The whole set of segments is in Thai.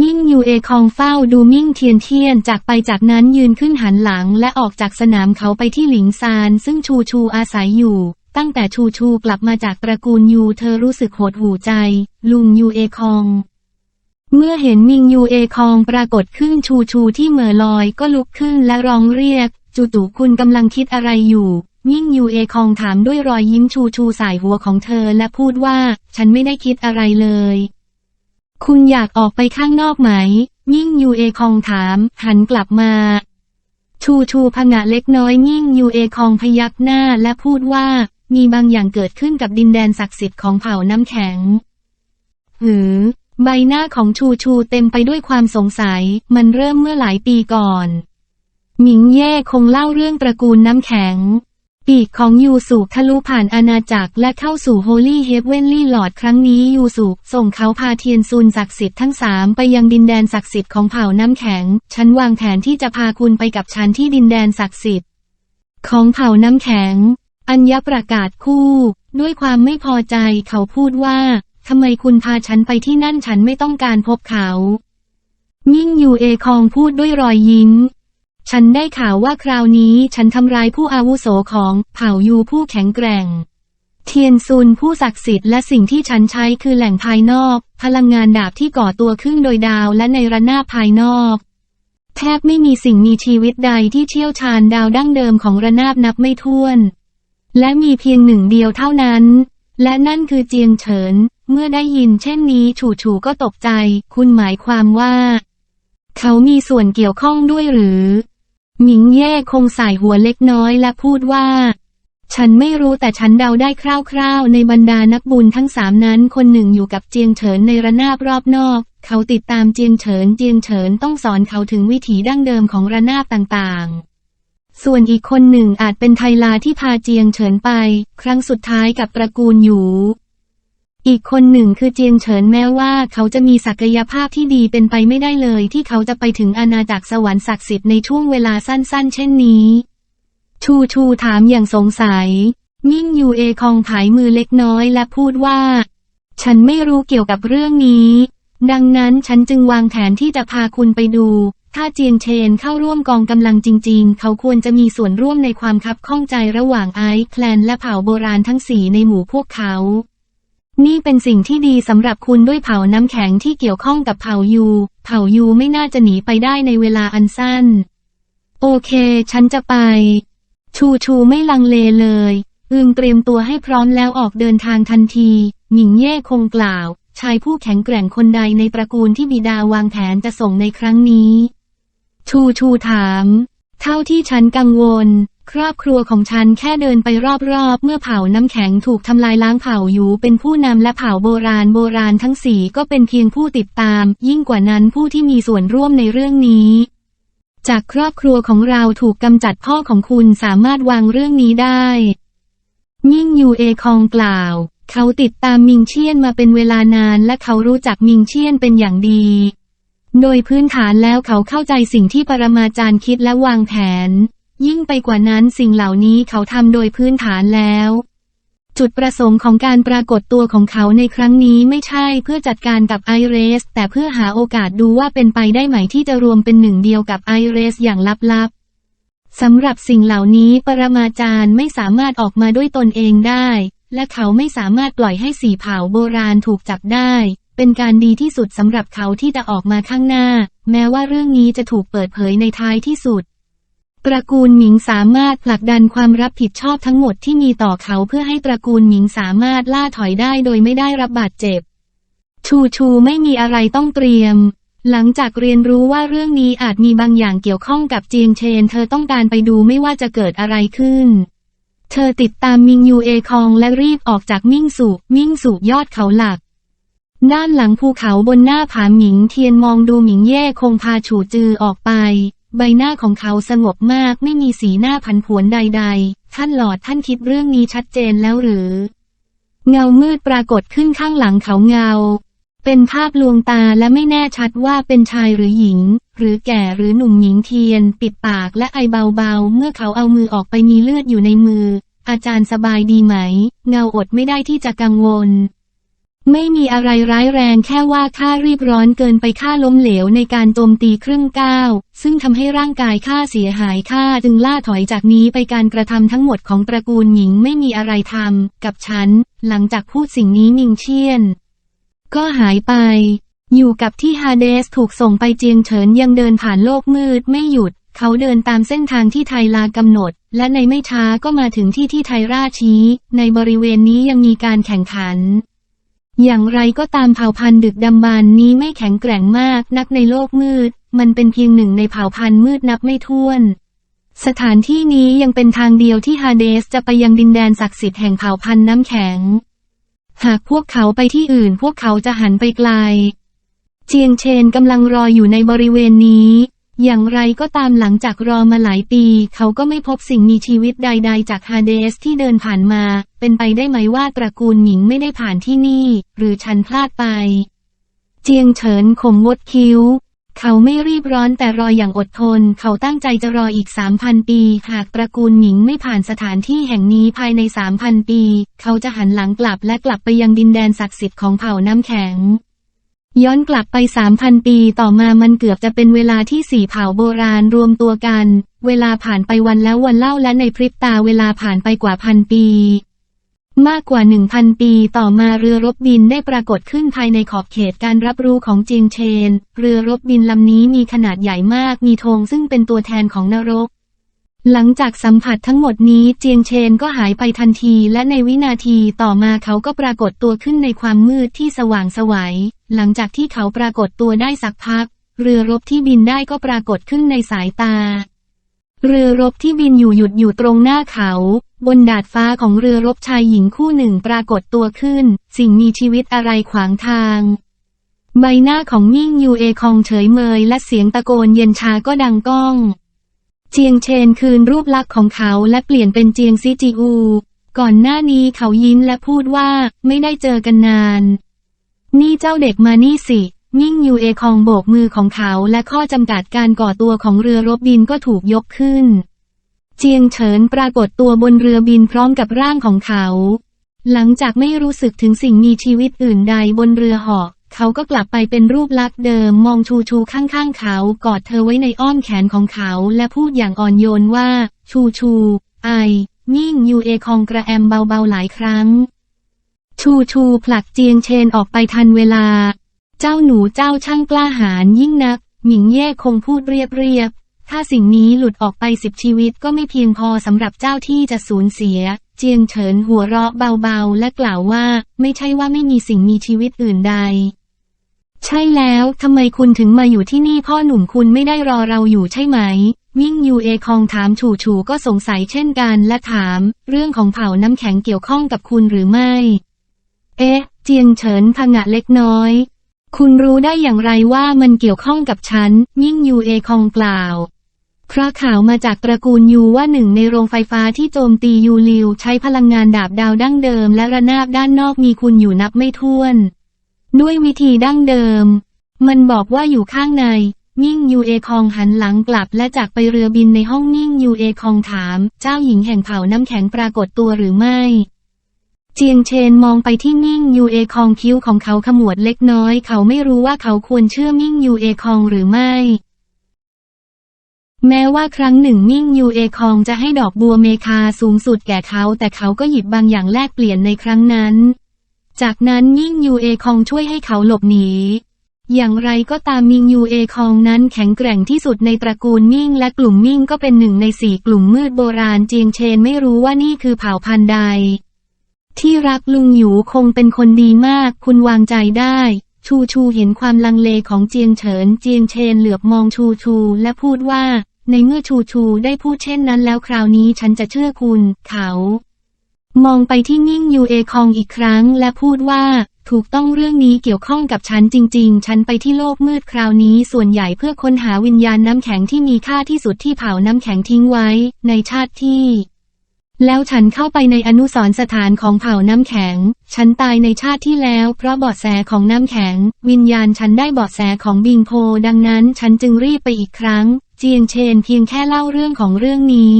มิ่งยูเอคองเฝ้าดูมิ่งเทียนเทียนจากไปจากนั้นยืนขึ้นหันหลังและออกจากสนามเขาไปที่หลิงซานซึ่งชูชูอาศัยอยู่ ตั้งแต่ชูชูกลับมาจากตระกูลยูเธอรู้สึกโหดหูใจ ลุงยูเอคอง เมื่อเห็นมิงยูเอคองปรากฏขึ้นชูชูที่เหม่อลอยก็ลุกขึ้นและร้องเรียก จูตู่คุณกำลังคิดอะไรอยู่มิ่งยูเอคองถามด้วยรอยยิ้มชูชูสายหัวของเธอและพูดว่า ฉันไม่ได้คิดอะไรเลย คุณอยากออกไปข้างนอกไหม ยิ่งยูเอคองถาม หันกลับมา ชูชูพงะเล็กน้อยยิ่งยูเอคองพยักหน้าและพูดว่า มีบางอย่างเกิดขึ้นกับดินแดนศักดิ์สิทธิ์ของเผ่าน้ำแข็ง หือ ใบหน้าของชูชูเต็มไปด้วยความสงสัย มันเริ่มเมื่อหลายปีก่อน หมิงเย่คงเล่าเรื่องตระกูลน้ำแข็ง ปีกของยูสุทะลุผ่านอาณาจักรและเข้าสู่โฮลี่เฮเวนลี่หลอดครั้งนี้ยูสุส่งเขาพาเทียนซุนศักดิ์สิทธิ์ทั้งสามไปยังดินแดนศักดิ์สิทธิ์ของเผ่าน้ำแข็ง ฉันวางแผนที่จะพาคุณไปกับฉันที่ดินแดนศักดิ์สิทธิ์ ของเผ่าน้ำแข็ง อัญญประกาศคู่ ด้วยความไม่พอใจเขาพูดว่าทำไมคุณพาฉันไปที่นั่นฉันไม่ต้องการพบเขา มิ่งยูเอคองพูดด้วยรอยยิ้ม ฉันได้ข่าวว่าคราวนี้ฉันทำร้ายผู้อาวุโสของเผ่ายูผู้แข็งแกร่ง เทียนซุนผู้ศักดิ์สิทธิ์และสิ่งที่ฉันใช้คือแหล่งภายนอก พลังงานดาบที่ก่อตัวขึ้นโดยดาวและในระนาบภายนอก แทบไม่มีสิ่งมีชีวิตใดที่เชี่ยวชาญดาวดั้งเดิมของระนาบนับไม่ถ้วน และมีเพียงหนึ่งเดียวเท่านั้น และนั่นคือเจียงเฉิน เมื่อได้ยินเช่นนี้ฉูฉูก็ตกใจ คุณหมายความว่า เขามีส่วนเกี่ยวข้องด้วยหรือ หมิงเย่คงใส่หัวเล็กน้อยและพูดว่า ฉันไม่รู้แต่ฉันเดาได้คร่าวๆ ในบรรดานักบุญทั้งสามนั้นคนหนึ่งอยู่กับเจียงเฉินในระนาบรอบนอก เขาติดตามเจียงเฉินเจียงเฉินต้องสอนเขาถึงวิถีดั้งเดิมของระนาบต่างๆส่วนอีกคนหนึ่งอาจเป็นไทลาที่พาเจียงเฉินไป ครั้งสุดท้ายกับตระกูลหยู อีกคนหนึ่งคือเจียงเฉินแม้ว่าเขาจะมีศักยภาพที่ดีเป็นไปไม่ได้เลย ที่เขาจะไปถึงอาณาจักรสวรรค์ศักดิ์สิทธิ์ในช่วงเวลาสั้นๆ เช่นนี้ ชูชูถามอย่างสงสัย มิ่งยูเอคองผายมือเล็กน้อยและพูดว่า ฉันไม่รู้เกี่ยวกับเรื่องนี้ ดังนั้นฉันจึงวางแผนที่จะพาคุณไปดู ถ้าเจียนเชนเข้าร่วมกองกำลังจริง ๆ เขาควรจะมีส่วนร่วมในความคับข้องใจระหว่างไอซ์แคลนและเผ่าโบราณทั้งสี่ในหมู่พวกเขา นี่เป็นสิ่งที่ดีสำหรับคุณด้วยเผาน้ำแข็งที่เกี่ยวข้องกับเผายู เผายูไม่น่าจะหนีไปได้ในเวลาอันสั้น โอเค ฉันจะไป ชูชูไม่ลังเลเลย อึงเตรียมตัวให้พร้อมแล้วออกเดินทางทันทีหมิงเย่คงกล่าว ชายผู้แข็งแกร่งคนใดในตระกูลที่บิดาวางแผนจะส่งในครั้งนี้ ชูชูถาม เท่าที่ฉันกังวล ครอบครัวของฉันแค่เดินไปรอบๆ เมื่อเผาน้ำแข็งถูกทำลายล้างเผาอยู่เป็นผู้นำและเผาโบราณโบราณทั้งสี่ก็เป็นเพียงผู้ติดตาม ยิ่งกว่านั้นผู้ที่มีส่วนร่วมในเรื่องนี้ จากครอบครัวของเราถูกกำจัดพ่อของคุณสามารถวางเรื่องนี้ได้ยิ่งยูเอคองกล่าว เขาติดตามมิงเชียนมาเป็นเวลานานและเขารู้จักมิงเชียนเป็นอย่างดี โดยพื้นฐานแล้วเขาเข้าใจสิ่งที่ปรมาจารย์คิดและวางแผน ยิ่งไปกว่านั้นสิ่งเหล่านี้เขาทำโดยพื้นฐานแล้ว จุดประสงค์ของการปรากฏตัวของเขาในครั้งนี้ไม่ใช่เพื่อจัดการกับไอเรส แต่เพื่อหาโอกาสดูว่าเป็นไปได้ไหมที่จะรวมเป็นหนึ่งเดียวกับไอเรสอย่างลับๆสำหรับสิ่งเหล่านี้ปรมาจารย์ไม่สามารถออกมาด้วยตนเองได้ และเขาไม่สามารถปล่อยให้สีเผาโบราณถูกจับได้ เป็นการดีที่สุดสำหรับเขาที่จะออกมาข้างหน้า แม้ว่าเรื่องนี้จะถูกเปิดเผยในท้ายที่สุด ระกูลหมิงสามารถผลักดันความรับผิดชอบทั้งหมดที่มีต่อเขาเพื่อให้ตระกูลหมิงสามารถล่าถอยได้โดยไม่ได้รับบาดเจ็บ ชูชูไม่มีอะไรต้องเตรียม หลังจากเรียนรู้ว่าเรื่องนี้อาจมีบางอย่างเกี่ยวข้องกับเจียงเชน เธอต้องการไปดูไม่ว่าจะเกิดอะไรขึ้น เธอติดตามมิงยูเอคองและรีบออกจากมิ่งสู่มิ่งสู่ยอดเขาหลักด้านหลังภูเขาบนหน้าผาหมิงเทียนมองดูหมิงเย่คงพาฉูจือออกไป ใบหน้าของเขาสงบมากไม่มีสีหน้าผันผวนใด ๆ ท่านหลอดท่านคิดเรื่องนี้ชัดเจนแล้วหรือ เงามืดปรากฏขึ้นข้างหลังเขาเงา เป็นภาพลวงตาและไม่แน่ชัดว่าเป็นชายหรือหญิง หรือแก่หรือหนุ่มหญิงเทียน ปิดปากและไอเบาๆ เมื่อเขาเอามือออกไปมีเลือดอยู่ในมือ อาจารย์สบายดีไหม เงาอดไม่ได้ที่จะกังวล ไม่มีอะไรร้ายแรงแค่ว่าข้ารีบร้อนเกินไปข้าล้มเหลวในการโจมตีครึ่งก้าว ซึ่งทำให้ร่างกายข้าเสียหายข้าจึงล่าถอยจากนี้ไปการกระทำทั้งหมดของตระกูลหญิงไม่มีอะไรทำกับฉัน หลังจากพูดสิ่งนี้มิงเชียน ก็หายไป อยู่กับที่ฮาเดสถูกส่งไปเจียงเฉินยังเดินผ่านโลกมืดไม่หยุด เขาเดินตามเส้นทางที่ไทลากำหนด และในไม่ช้าก็มาถึงที่ที่ไทราชี้ ในบริเวณนี้ยังมีการแข่งขัน อย่างไรก็ตามเผ่าพันธุ์ดึกดำบรรพ์นี้ไม่แข็งแกร่งมากนักในโลกมืด มันเป็นเพียงหนึ่งในเผ่าพันธุ์มืดนับไม่ถ้วน สถานที่นี้ยังเป็นทางเดียวที่ฮาเดสจะไปยังดินแดนศักดิ์สิทธิ์แห่งเผ่าพันธุ์น้ำแข็ง หากพวกเขาไปที่อื่นพวกเขาจะหันไปไกล เจียงเชนกำลังรออยู่ในบริเวณนี้ อย่างไรก็ตามหลังจากรอมาหลายปี เขาก็ไม่พบสิ่งมีชีวิตใด ๆ จากฮาเดสที่เดินผ่านมา เป็นไปได้ไหมว่าตระกูลหมิงไม่ได้ผ่านที่นี่ หรือฉันพลาดไป เจียงเฉินข่มวดคิ้ว เขาไม่รีบร้อนแต่รออย่างอดทน เขาตั้งใจจะรออีกสามพันปี หากตระกูลหมิงไม่ผ่านสถานที่แห่งนี้ภายในสามพันปี เขาจะหันหลังกลับและกลับไปยังดินแดนศักดิ์สิทธิ์ของเผ่าน้ำแข็ง ย้อนกลับไปสามพันปีต่อมามันเกือบจะเป็นเวลาที่สี่เผ่าโบราณรวมตัวกัน เวลาผ่านไปวันแล้ววันเล่าและในพริบตาเวลาผ่านไปกว่าพันปี มากกว่าหนึ่งพันปีต่อมาเรือรบบินได้ปรากฏขึ้นภายในขอบเขตการรับรู้ของจียงเชน เรือรบบินลำนี้มีขนาดใหญ่มากมีธงซึ่งเป็นตัวแทนของนรก หลังจากสัมผัสทั้งหมดนี้เจียงเชนก็หายไปทันทีและในวินาทีต่อมาเขาก็ปรากฏตัวขึ้นในความมืดที่สว่างสวัย หลังจากที่เขาปรากฏตัวได้สักพัก เรือรบที่บินได้ก็ปรากฏขึ้นในสายตา เรือรบที่บินอยู่หยุดอยู่ตรงหน้าเขา บนดาดฟ้าของเรือรบชายหญิงคู่หนึ่งปรากฏตัวขึ้น สิ่งมีชีวิตอะไรขวางทางใบหน้าของมิ่งยูเอคองเฉยเมยและเสียงตะโกนเย็นชาก็ดังก้อง เจียงเชนคืนรูปลักษณ์ของเขาและเปลี่ยนเป็นเจียงซิจิอู ก่อนหน้านี้เขายิ้มและพูดว่าไม่ได้เจอกันนาน นี่เจ้าเด็กมานี่สิมิ่งยูเอคองโบกมือของเขาและข้อจำกัดการก่อตัวของเรือรบบินก็ถูกยกขึ้น เจียงเฉินปรากฏตัวบนเรือบินพร้อมกับร่างของเขา หลังจากไม่รู้สึกถึงสิ่งมีชีวิตอื่นใดบนเรือหาะ เขาก็กลับไปเป็นรูปลักษณ์เดิมมองชูชูข้างๆเขากอดเธอไว้ในอ้อมแขนของเขาและพูดอย่างอ่อนโยนว่า ชูชูไอมิ่งยูเอคองกระแอมเบาๆหลายครั้ง ชูชูผลักเจียงเชนออกไปทันเวลา เจ้าหนูเจ้าช่างกล้าหาญยิ่งนัก หมิงเย่คงพูดเรียบเรียบๆถ้าสิ่งนี้หลุดออกไปสิบชีวิตก็ไม่เพียงพอสำหรับเจ้าที่จะสูญเสีย เจียงเฉินหัวเราะเบาๆ และกล่าวว่า ไม่ใช่ว่าไม่มีสิ่งมีชีวิตอื่นใด ใช่แล้วทำไมคุณถึงมาอยู่ที่นี่พ่อหนุ่มคุณไม่ได้รอเราอยู่ใช่ไหม วิ่งยูเอคองถามฉูฉูก็สงสัยเช่นกันและถาม เรื่องของเผ่าน้ำแข็งเกี่ยวข้องกับคุณหรือไม่ เอ๊ะ เจียงเฉินผงะเล็กน้อย คุณรู้ได้อย่างไรว่ามันเกี่ยวข้องกับฉันยิ่งยูเอคองกล่าวพราะข่าวมาจากตระกูลยูว่าหนึ่งในโรงไฟฟ้าที่โจมตียูริว ใช้พลังงานดาบดาวดั้งเดิมและระนาบด้านนอกมีคุณอยู่นับไม่ถ้วน ด้วยวิธีดั้งเดิม มันบอกว่าอยู่ข้างในยิ่งยูเอคองหันหลังกลับและจากไปเรือบินในห้องยิ่งยูเอคองถาม เจ้าหญิงแห่งเผ่าน้ำแข็งปรากฏตัวหรือไม่ เจียงเชนมองไปที่มิ่งยูเอคองคิ้วของเขาขมวดเล็กน้อย เขาไม่รู้ว่าเขาควรเชื่อมิ่งยูเอคองหรือไม่แม้ว่าครั้งหนึ่งมิ่งยูเอคองจะให้ดอกบัวเมคาสูงสุดแก่เขา แต่เขาก็หยิบบางอย่างแลกเปลี่ยนในครั้งนั้น จากนั้นมิ่งยูเอคองช่วยให้เขาหลบหนีอย่างไรก็ตามมิงยูเอคองนั้นแข็งแกร่งที่สุดในตระกูลมิ่งและกลุ่มมิ่งก็เป็นหนึ่งในสี่กลุ่มมืดโบราณเจียงเชนไม่รู้ว่านี่คือเผ่าพันธุ์ใด ที่รักลุงหยูคงเป็นคนดีมากคุณวางใจได้ ชูชูเห็นความลังเลของเจียงเฉินเจียงเชนเหลือบมองชูชูและพูดว่า ในเมื่อชูชูได้พูดเช่นนั้นแล้วคราวนี้ฉันจะเชื่อคุณ เขา มองไปที่นิ่งยูเอคองอีกครั้งและพูดว่า ถูกต้องเรื่องนี้เกี่ยวข้องกับฉันจริง ๆ ฉันไปที่โลกมืดคราวนี้ส่วนใหญ่เพื่อค้นหาวิญญาณน้ำแข็งที่มีค่าที่สุดที่เผาน้ำแข็งทิ้งไว้ ในชาติที่ แล้วฉันเข้าไปในอนุสรณ์สถานของเผาน้ำแข็ง ฉันตายในชาติที่แล้ว เพราะเบาะแสของน้ำแข็ง วิญญาณฉันได้เบาะแสของบิงโพ ดังนั้น ฉันจึงรีบไปอีกครั้ง เจียงเชนเพียงแค่เล่าเรื่องของเรื่องนี้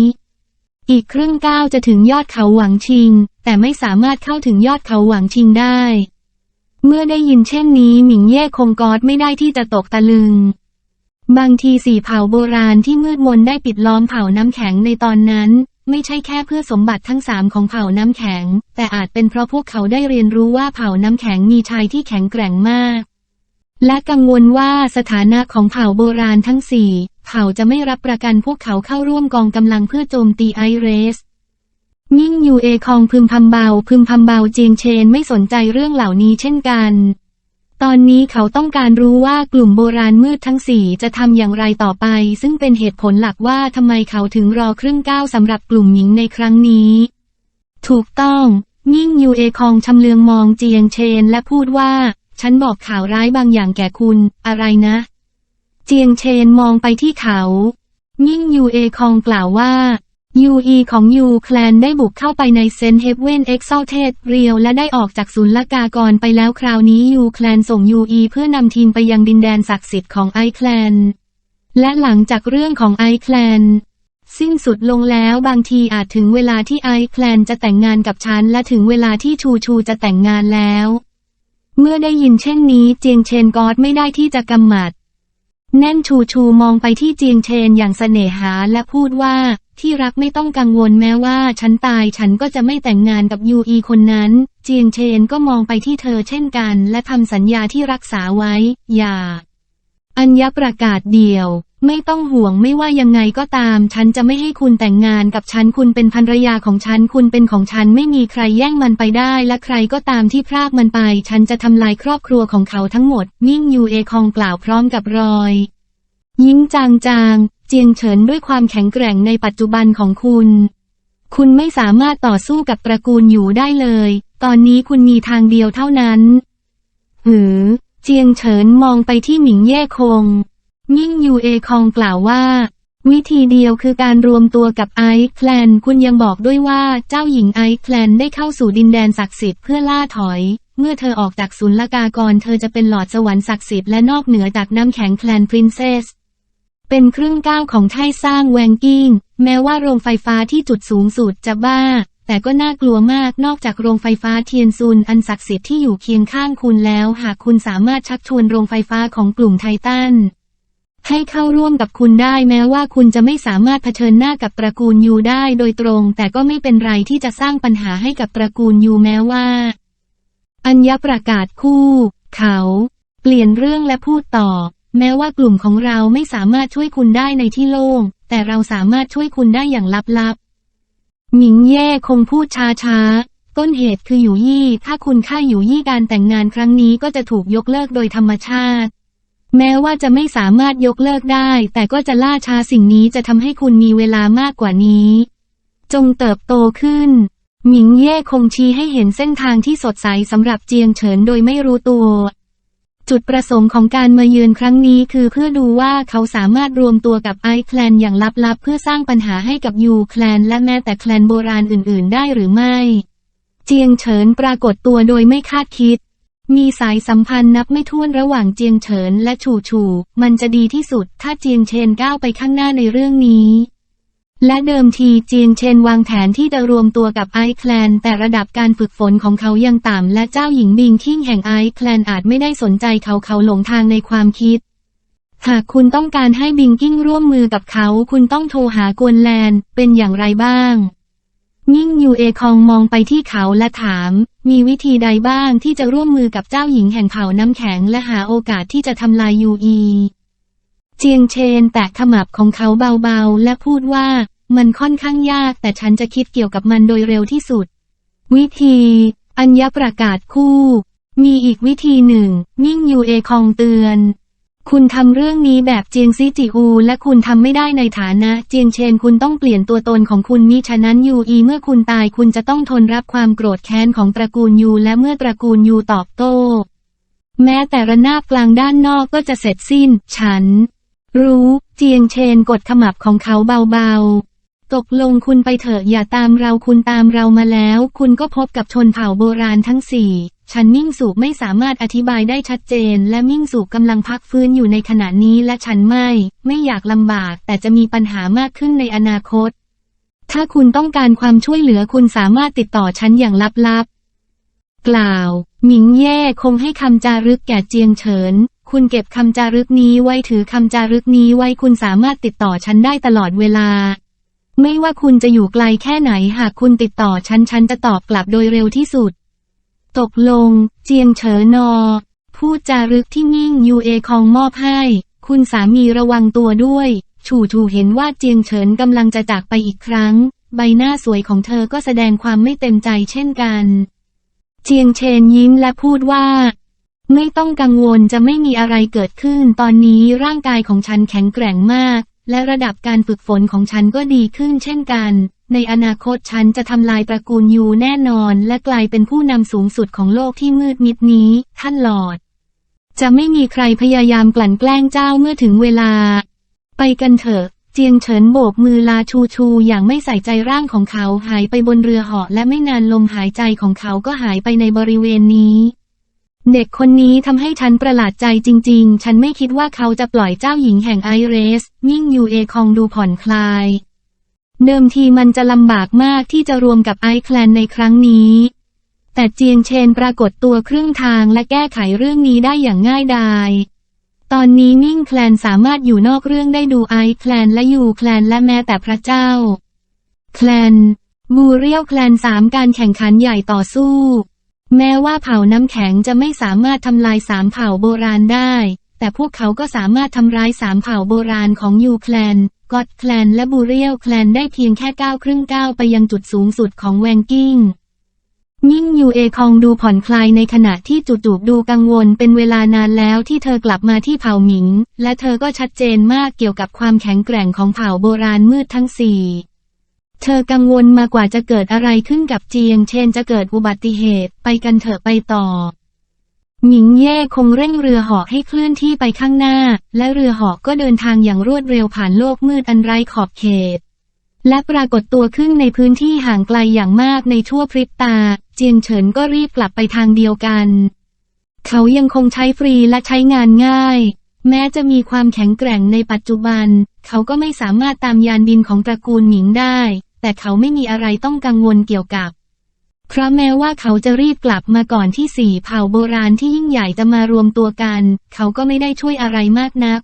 อีกครึ่งก้าวจะถึงยอดเขาหวังชิง แต่ไม่สามารถเข้าถึงยอดเขาหวังชิงได้ เมื่อได้ยินเช่นนี้หมิงเย่คงกอดไม่ได้ที่จะตกตะลึง บางทีสี่เผ่าโบราณที่มืดมนได้ปิดล้อมเผ่าน้ำแข็งในตอนนั้น ไม่ใช่แค่เพื่อสมบัติทั้งสามของเผ่าน้ำแข็ง แต่อาจเป็นเพราะพวกเขาได้เรียนรู้ว่าเผ่าน้ำแข็งมีชายที่แข็งแกร่งมาก และกังวลว่าสถานะของเผ่าโบราณทั้งสี่ เผ่าจะไม่รับประกันพวกเขาเข้าร่วมกองกำลังเพื่อโจมตีไอเรสมิ่งยูเอคองพึมพำเบา พึมพำเบาเจียงเชนไม่สนใจเรื่องเหล่านี้เช่นกัน ตอนนี้เขาต้องการรู้ว่ากลุ่มโบราณมืดทั้งสี่จะทำอย่างไรต่อไป ซึ่งเป็นเหตุผลหลักว่าทำไมเขาถึงรอครึ่งก้าวสำหรับกลุ่มหญิงในครั้งนี้ ถูกต้อง มิ่งยูเอคองชำเลืองมองเจียงเชนและพูดว่า ฉันบอกข่าวร้ายบางอย่างแก่คุณ อะไรนะ เจียงเชนมองไปที่เขามิ่งยูเอคองกล่าวว่ายูอีของยูแคลนได้บุกเข้าไปในเซนเฮเวนเอ็กซ l เทสเรียวและได้ออกจากศูนย์ละกากรไปแล้วคราวนี้ยูแคลนส่งยูอีเพื่อนำทีมไปยังดินแดนศักดิ์สิทธิ์ของไอแคลน และหลังจากเรื่องของไอแคลน สิ้นสุดลงแล้วบางทีอาจถึงเวลาที่ไอแคลนจะแต่งงานกับฉัน และถึงเวลาที่ชูชูจะแต่งงานแล้ว เมื่อได้ยินเช่นนี้เจียงเชนกอดไม่ได้ที่จะกำหมัด แน่นชูชูมองไปที่เจียงเชนอย่างเสน่หาและพูดว่า ที่รักไม่ต้องกังวลแม้ว่าฉันตายฉันก็จะไม่แต่งงานกับยูอีคนนั้น เจียงเชนก็มองไปที่เธอเช่นกัน และทำสัญญาที่รักษาไว้ อย่า อัญญประกาศเดียว ไม่ต้องห่วงไม่ว่ายังไงก็ตาม ฉันจะไม่ให้คุณแต่งงานกับฉันคุณเป็นภรรยาของฉัน คุณเป็นของฉันไม่มีใครแย่งมันไปได้ และใครก็ตามที่พรากมันไป ฉันจะทำลายครอบครัวของเขาทั้งหมด มิ่งยูเอคองกล่าวพร้อมกับรอย ยิ้มจางจางๆเจียงเฉินด้วยความแข็งแกร่งในปัจจุบันของคุณ คุณไม่สามารถต่อสู้กับตระกูลอยู่ได้เลย ตอนนี้คุณมีทางเดียวเท่านั้น หือ เจียงเฉินมองไปที่หมิงเย่คง มิ่งยูเอคองกล่าวว่า วิธีเดียวคือการรวมตัวกับไอซ์แคลนคุณยังบอกด้วยว่าเจ้าหญิงไอซ์แคลนได้เข้าสู่ดินแดนศักดิ์สิทธิ์เพื่อล่าถอย เมื่อเธอออกจากศุลกากร เธอจะเป็นหลอดสวรรค์ศักดิ์สิทธิ์และนอกเหนือจากน้ำแข็งแคลนพรินเซสเป็นครึ่งก้าวของไทสร้างแวงกิ้ง แม้ว่าโรงไฟฟ้าที่จุดสูงสุดจะบ้า แต่ก็น่ากลัวมากนอกจากโรงไฟฟ้าเทียนซุนอันศักดิ์สิทธิ์ที่อยู่เคียงข้างคุณแล้ว หากคุณสามารถชักชวนโรงไฟฟ้าของกลุ่มไททัน ให้เข้าร่วมกับคุณได้แม้ว่าคุณจะไม่สามารถเผชิญหน้ากับตระกูลยูได้โดยตรง แต่ก็ไม่เป็นไรที่จะสร้างปัญหาให้กับตระกูลยูแม้ว่า อัญญประกาศคู่ เขา เปลี่ยนเรื่องและพูดต่อ แม้ว่ากลุ่มของเราไม่สามารถช่วยคุณได้ในที่โล่ง แต่เราสามารถช่วยคุณได้อย่างลับๆ หมิงเย่คงพูดช้าๆต้นเหตุคืออยู่ยี่ ถ้าคุณค่าอยู่ยี่การแต่งงานครั้งนี้ก็จะถูกยกเลิกโดยธรรมชาติ แม้ว่าจะไม่สามารถยกเลิกได้ แต่ก็จะล่าช้าสิ่งนี้จะทำให้คุณมีเวลามากกว่านี้ จงเติบโตขึ้น หมิงเย่คงชี้ให้เห็นเส้นทางที่สดใสสำหรับเจียงเฉินโดยไม่รู้ตัว จุดประสงค์ของการมาเยือนครั้งนี้คือเพื่อดูว่าเขาสามารถรวมตัวกับไอแคลนอย่างลับๆ เพื่อสร้างปัญหาให้กับยูแคลนและแม้แต่แคลนโบราณอื่น ๆ ได้หรือไม่ เจียงเฉินปรากฏตัวโดยไม่คาดคิด มีสายสัมพันธ์นับไม่ถ้วนระหว่างเจียงเฉินและฉูฉูมันจะดีที่สุดถ้าเจียงเชนก้าวไปข้างหน้าในเรื่องนี้ และเดิมทีเจียงเชนวางแผนที่จะรวมตัวกับไอแคลน แต่ระดับการฝึกฝนของเขายังต่ำและเจ้าหญิงบิงคิงแห่งไอแคลนอาจไม่ได้สนใจเขาเขาหลงทางในความคิด หากคุณต้องการให้บิงกิ้งร่วมมือกับเขา คุณต้องโทรหากวนแลน เป็นอย่างไรบ้าง ยิ่งยูเอคองมองไปที่เขาและถาม มีวิธีใดบ้างที่จะร่วมมือกับเจ้าหญิงแห่งเผ่าน้ำแข็งและหาโอกาสที่จะทำลายยูอีเจียงเชนแตะขมับของเขาเบาๆ และพูดว่ามันค่อนข้างยากแต่ฉันจะคิดเกี่ยวกับมันโดยเร็วที่สุด วิธี อัญญประกาศคู่ มีอีกวิธีหนึ่ง มิ่งยูเอคองเตือน คุณทำเรื่องนี้แบบเจียงซีจิอู และคุณทำไม่ได้ในฐานะเจียงเชนคุณต้องเปลี่ยนตัวตนของคุณมิฉะนั้นยูอีเมื่อคุณตายคุณจะต้องทนรับความโกรธแค้นของตระกูลยูและเมื่อตระกูลยูตอบโต้ แม้แต่ระนาบกลางด้านนอกก็จะเสร็จสิ้น ฉัน รู้ เจียงเชนกดขมับของเขาเบาๆ ตกลงคุณไปเถอะอย่าตามเราคุณตามเรามาแล้ว คุณก็พบกับชนเผ่าโบราณทั้งสี่ ฉันมิ่งสุไม่สามารถอธิบายได้ชัดเจน และมิ่งสุกำลังพักฟื้นอยู่ในขณะนี้และฉันไม่ ไม่อยากลำบาก แต่จะมีปัญหามากขึ้นในอนาคต ถ้าคุณต้องการความช่วยเหลือคุณสามารถติดต่อฉันอย่างลับๆ กล่าว หมิงเย่คงให้คำจารึกแก่เจียงเฉิน คุณเก็บคำจารึกนี้ไว้ถือคำจารึกนี้ไว้คุณสามารถติดต่อฉันได้ตลอดเวลาไม่ว่าคุณจะอยู่ไกลแค่ไหนหากคุณติดต่อฉันฉันจะตอบกลับโดยเร็วที่สุด ตกลง เจียงเฉินอพูดจารึกที่นิ่งยูเอคองมอบให้ คุณสามีระวังตัวด้วยฉูชูเห็นว่าเจียงเฉินกำลังจะจากไปอีกครั้ง ใบหน้าสวยของเธอก็แสดงความไม่เต็มใจเช่นกัน เจียงเชนยิ้มและพูดว่า ไม่ต้องกังวลจะไม่มีอะไรเกิดขึ้น ตอนนี้ร่างกายของฉันแข็งแกร่งมาก และระดับการฝึกฝนของฉันก็ดีขึ้นเช่นกัน ในอนาคตฉันจะทำลายตระกูลยูแน่นอน และกลายเป็นผู้นำสูงสุดของโลกที่มืดมิดนี้ ท่านหลอด จะไม่มีใครพยายามกลั่นแกล้งเจ้าเมื่อถึงเวลา ไปกันเถอะ เจียงเฉินโบกมือลาชูชูอย่างไม่ใส่ใจร่างของเขาหายไปบนเรือเหาะและไม่นานลมหายใจของเขาก็หายไปในบริเวณนี้เด็กคนนี้ทำให้ฉันประหลาดใจจริง ๆ ฉันไม่คิดว่าเขาจะปล่อยเจ้าหญิงแห่งไอเรสยิ่งยูเอคองดูผ่อนคลาย เดิมทีมันจะลำบากมากที่จะรวมกับไอแคลนในครั้งนี้ แต่เจียงเชนปรากฏตัวครึ่งทางและแก้ไขเรื่องนี้ได้อย่างง่ายดายตอนนี้นิ่งแคลนสามารถอยู่นอกเรื่องได้ดูไอแคลนและยูแคลนและแม้แต่พระเจ้า แคลนบูเรียวแคลนสามการแข่งขันใหญ่ต่อสู้ แม้ว่าเผ่าน้ำแข็งจะไม่สามารถทำลายสามเผ่าโบราณได้ แต่พวกเขาก็สามารถทำร้ายสามเผ่าโบราณของยูแคลน กอดแคลนและบูเรียวแคลนได้เพียงแค่ก้าวครึ่งก้าวไปยังจุดสูงสุดของแวงกิ้งยิ่งยูเอคองดูผ่อนคลายในขณะที่จุดๆดูกังวลเป็นเวลานานแล้วที่เธอกลับมาที่เผ่าหมิง และเธอก็ชัดเจนมากเกี่ยวกับความแข็งแกร่งของเผ่าโบราณมืดทั้งสี่เธอกังวลมากว่าจะเกิดอะไรขึ้นกับเจียง เชนจะเกิดอุบัติเหตุไปกันเถอะไปต่อ หมิงเย่คงเร่งเรือหาะให้เคลื่อนที่ไปข้างหน้า และเรือหาะก็เดินทางอย่างรวดเร็วผ่านโลกมืดอันไร้ขอบเขต และปรากฏตัวขึ้นในพื้นที่ห่างไกลอย่างมากในชั่วพริบตา เจียงเฉินก็รีบกลับไปทางเดียวกัน เขายังคงใช้ฟรีและใช้งานง่าย แม้จะมีความแข็งแกร่งในปัจจุบัน เขาก็ไม่สามารถตามยานบินของตระกูลหมิงได้ แต่เขาไม่มีอะไรต้องกังวลเกี่ยวกับ เพราะแม้ว่าเขาจะรีบกลับมาก่อนที่สี่เผ่าโบราณที่ยิ่งใหญ่จะมารวมตัวกัน เขาก็ไม่ได้ช่วยอะไรมากนัก